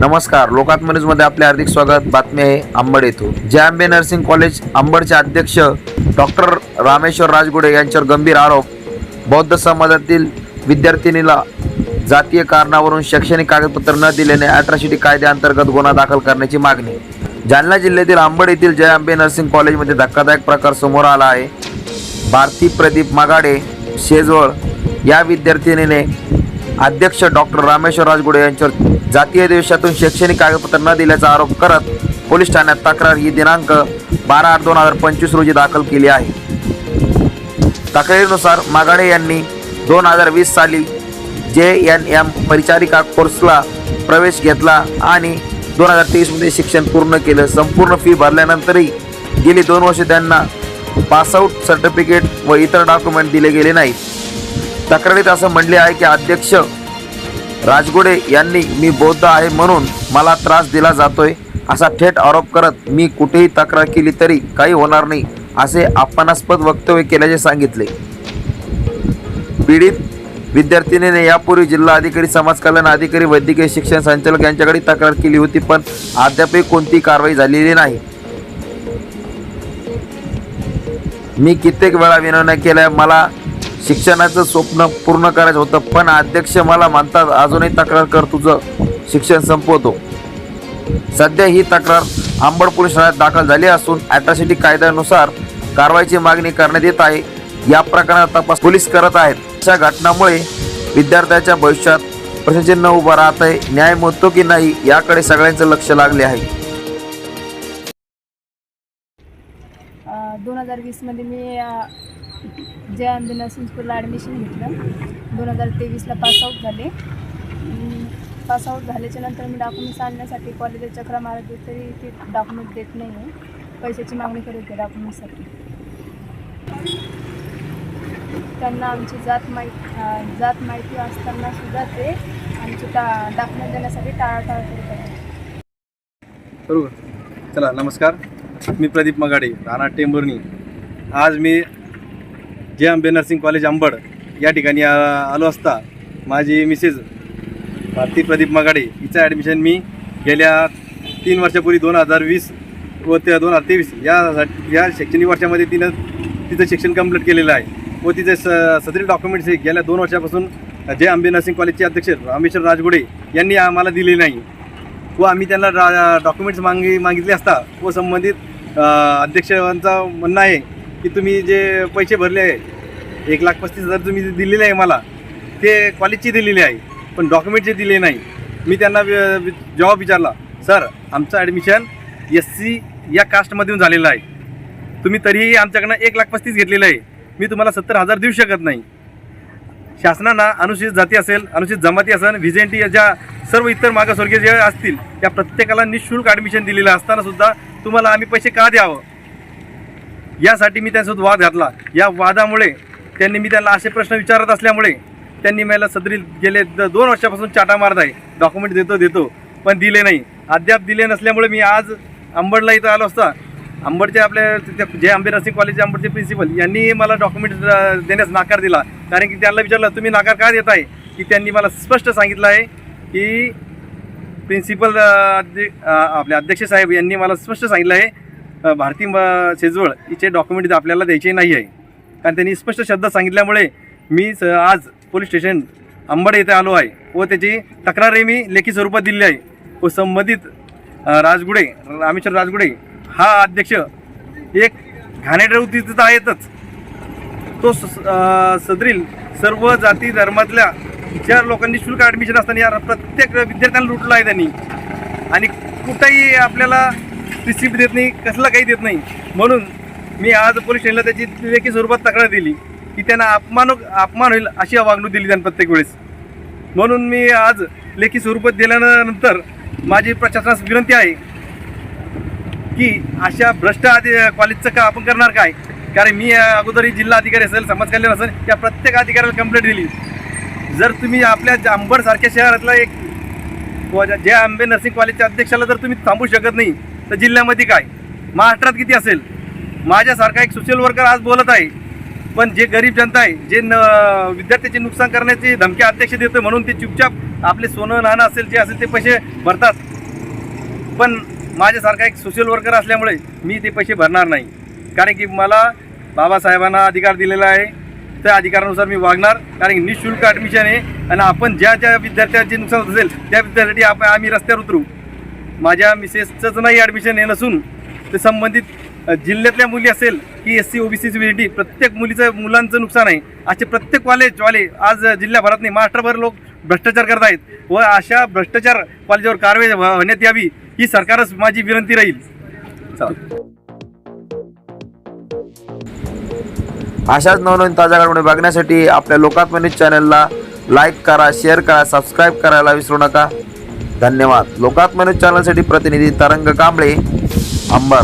नमस्कार लोकात्ममध्ये आपले हार्दिक स्वागत. बातमी आहे अंबड येथून. जे आंबे नर्सिंग कॉलेज अंबडचे अध्यक्ष डॉक्टर रामेश्वर राजगुडे यांच्यावर गंभीर आरोप. बौद्ध समाजातील विद्यार्थिनीला जातीय कारणावरून शैक्षणिक कागदपत्र न दिल्याने अॅट्रॉसिटी कायद्याअंतर्गत गुन्हा दाखल करण्याची मागणी. जालना जिल्ह्यातील अंबड येथील जय आंबे नर्सिंग कॉलेजमध्ये धक्कादायक प्रकार समोर आला आहे. भारती प्रदीप मागाडे शेजवळ या विद्यार्थिनीने अध्यक्ष डॉक्टर रामेश्वर राजगुडे यांच्यावर जातीय देशातून शैक्षणिक कागदपत्र न दिल्याचा आरोप करत पोलीस ठाण्यात तक्रार ही दिनांक बारा आठ दोन हजार पंचवीस रोजी दाखल केली आहे. तक्रारीनुसार मागाडे यांनी दोन हजार वीस साली जे एन एम परिचारिका कोर्सला प्रवेश घेतला आणि दोन हजार तेवीसमध्ये शिक्षण पूर्ण केलं. संपूर्ण फी भरल्यानंतरही गेली दोन वर्षे त्यांना पासआउट सर्टिफिकेट व इतर डॉक्युमेंट दिले गेले नाहीत. तक्रारीत असं म्हणले आहे की अध्यक्ष राजगुडे यांनी मी बौद्ध आहे म्हणून मला त्रास दिला जातोय. असा थेट आरोप करत मी कुठेही तक्रार केली तरी काही होणार नाही असे अपमानास्पद वक्तव्य केल्याचे सांगितले. पीडित विद्यार्थिनीने यापूर्वी जिल्हा अधिकारी समाज कल्याण अधिकारी वैद्यकीय शिक्षण संचालक यांच्याकडे तक्रार केली होती पण अद्यापही कोणतीही कारवाई झालेली नाही. मी कित्येक वेळा विनवण्या केल्या मला शिक्षणाचं स्वप्न पूर्ण करायचं होतं पण अध्यक्ष मला म्हणतात अजूनही तक्रार कर तुझं शिक्षण संपवतो. सध्या ही तक्रार आंबड पोलीस ठाण्यात दाखल झाली असून अॅट्रॉसिटी कायद्यानुसार कारवाईची मागणी करण्यात येत आहे. या प्रकरणात तपास पोलीस करत आहेत. अशा घटनामुळे विद्यार्थ्याच्या भविष्यात प्रश्नचिन्ह उभं राहत आहे न्याय मिळतो की नाही याकडे सगळ्यांचं लक्ष लागले आहे. दोन हजार वीसमध्ये मी जे अंजना नर्सिंग स्कूलला ॲडमिशन घेतलं दोन हजार तेवीसला पासआउट झाले. पासआउट झाल्याच्यानंतर मी डॉक्युमेंट्स आणण्यासाठी कॉलेजला चक्रा मारत तरी ते डॉक्युमेंट देत नाही आहे पैशाची मागणी करत होते डॉक्युमेंटसाठी त्यांना आमची जात माहिती जात माहिती असताना सुद्धा ते आमची टा डॉक्युमेंट देण्यासाठी टाळाटाळ करत आहेत करू चला नमस्कार. मी प्रदीप मगाडे राणा टेंबुर्णी आज मी जे आंबे नर्सिंग कॉलेज अंबड या ठिकाणी आलो असता माझी मिसेस भारती प्रदीप मगाडे हिचं ॲडमिशन मी गेल्या तीन वर्षापूर्वी दोन हजार वीस व ते दोन हजार तेवीस या या शैक्षणिक वर्षामध्ये तिनं तिचं शिक्षण कंप्लीट केलेलं आहे. व तिचे स सदरील डॉक्युमेंट्स हे गेल्या दोन वर्षापासून जे आंबे नर्सिंग कॉलेजचे अध्यक्ष रामेश्वर राजगुडे यांनी आम्हाला दिले नाही. व आम्ही त्यांना रा डॉक्युमेंट्स मागी मागितले असता व संबंधित अध्यक्षांचा अध्यक्षांचं म्हणणं आहे की तुम्ही जे पैसे भरले आहे एक लाख पस्तीस हजार तुम्ही जे दिलेले आहे मला ते कॉलेजची दिलेले आहे पण डॉक्युमेंटचे दिले नाही. मी त्यांना वि- जवाब विचारला सर आमचं ॲडमिशन एस सी या कास्टमधून झालेलं आहे. तुम्ही तरीही आमच्याकडनं एक लाख पस्तीस घेतलेलं आहे. मी तुम्हाला सत्तर हजार देऊ शकत नाही. शासनानं अनुसूचित जाती असेल अनुसूचित जमाती असेल व्हिजेंटी या ज्या सर्व इतर मागासवर्गीय जे असतील त्या प्रत्येकाला निशुल्क ॲडमिशन दिलेलं असताना सुद्धा तुम्हाला आम्ही पैसे का द्यावं? यासाठी मी त्यांच्यासोबत वाद घातला. या वादामुळे त्यांनी मी त्यांना असे प्रश्न विचारत असल्यामुळे त्यांनी मला सदरी गेले दोन वर्षापासून चाटा मारत आहे. डॉक्युमेंट देतो देतो पण दिले नाही. अद्याप दिले नसल्यामुळे मी आज अंबडला इथं आलो असता. अंबडचे आपल्या जे आंबे नर्सिंग कॉलेजचे अंबडचे प्रिन्सिपल यांनी मला डॉक्युमेंट देण्यास नाकार दिला. कारण की त्यांना विचारलं तुम्ही नाकार का देत आहे की त्यांनी मला स्पष्ट सांगितलं आहे की प्रिन्सिपल आपले अध्यक्ष साहेब यांनी मला स्पष्ट सांगितलं आहे भारती म- शेजवळ हिचे डॉक्युमेंट आपल्याला द्यायचे नाही आहे. कारण त्यांनी स्पष्ट शब्दात सांगितल्यामुळे मी स- आज पोलीस स्टेशन अंबड येथे आलो आहे व त्याची तक्रारही मी लेखी स्वरूपात दिली आहे. व संबंधित राजगुडे रामेश्वर राजगुडे हा अध्यक्ष एक घाणेरड्या वृत्तीचा आहेतच. तो स- सदरील सर्व जाती धर्मातल्या ज्या लोकांनी शुल्क ॲडमिशन असताना या प्रत्येक विद्यार्थ्यांना लुटलं आहे त्यांनी. आणि कुठंही आपल्याला रिसिप्ट देत नाही कसलं काही देत नाही. म्हणून मी आज पोलीस स्टेशनला त्याची लेखी स्वरूपात तक्रार दिली की त्यांना अपमान अपमान होईल अशी वागणूक दिली त्यांना प्रत्येक वेळेस. म्हणून मी आज लेखी स्वरूपात दिल्यानंतर माझी प्रशासनास विनंती आहे की अशा भ्रष्ट आधी कॉलेजचं का आपण करणार काय? कारण मी अगोदरही जिल्हा अधिकारी असेल समाज कल्याण असेल त्या प्रत्येक अधिकाऱ्याला कंप्लेंट दिली. जर तुम्ही आपल्या अंबड सारख्या शहरातला एक ज्या- जे आंबे नर्सिंग कॉलेजच्या अध्यक्षाला जर तुम्ही थांबू शकत नाही तर जिल्ह्यामध्ये काय? महाराष्ट्रात किती असेल? माझ्यासारखा एक सोशल वर्कर आज बोलत आहे. पण जे गरीब जनता आहे जे न विद्यार्थ्याचे नुकसान करण्याची धमकी अध्यक्ष देतो म्हणून ते चुपचाप आपले सोनं नाणं असेल जे असेल ते पैसे भरतात. पण माझ्यासारखा एक सोशल वर्कर असल्यामुळे मी ते पैसे भरणार नाही. कारण की मला बाबासाहेबांना अधिकार दिलेला आहे. त्या अधिकारानुसार मी वागणार. कारण की निशुल्क ॲडमिशन आहे. आणि आपण ज्या ज्या विद्यार्थ्यांचे नुकसान असेल त्या विद्यार्थ्यासाठी आपण आम्ही रस्त्यावर उतरू. माझ्या मिसेसचंच नाही ॲडमिशन हे नसून ते संबंधित जिल्ह्यातल्या मुली असेल की S C O B C C प्रत्येक मुलीचं मुलांचं नुकसान आहे. असे प्रत्येक कॉलेजवाले आज जिल्ह्याभरात नाही महाराष्ट्रभर लोक भ्रष्टाचार करत आहेत व अशा भ्रष्टाचार कॉलेजवर कारवाई होण्यात यावी ही सरकारच माझी विनंती राहील. अशाच नवनवीन ताज्या घडामोडी बघण्यासाठी आपल्या लोकात्म न्यूज चॅनलला लाईक करा शेअर करा सबस्क्राईब करायला विसरू नका. धन्यवाद. लोकात्मने चॅनलसाठी प्रतिनिधी तरंग कांबळे अंबर.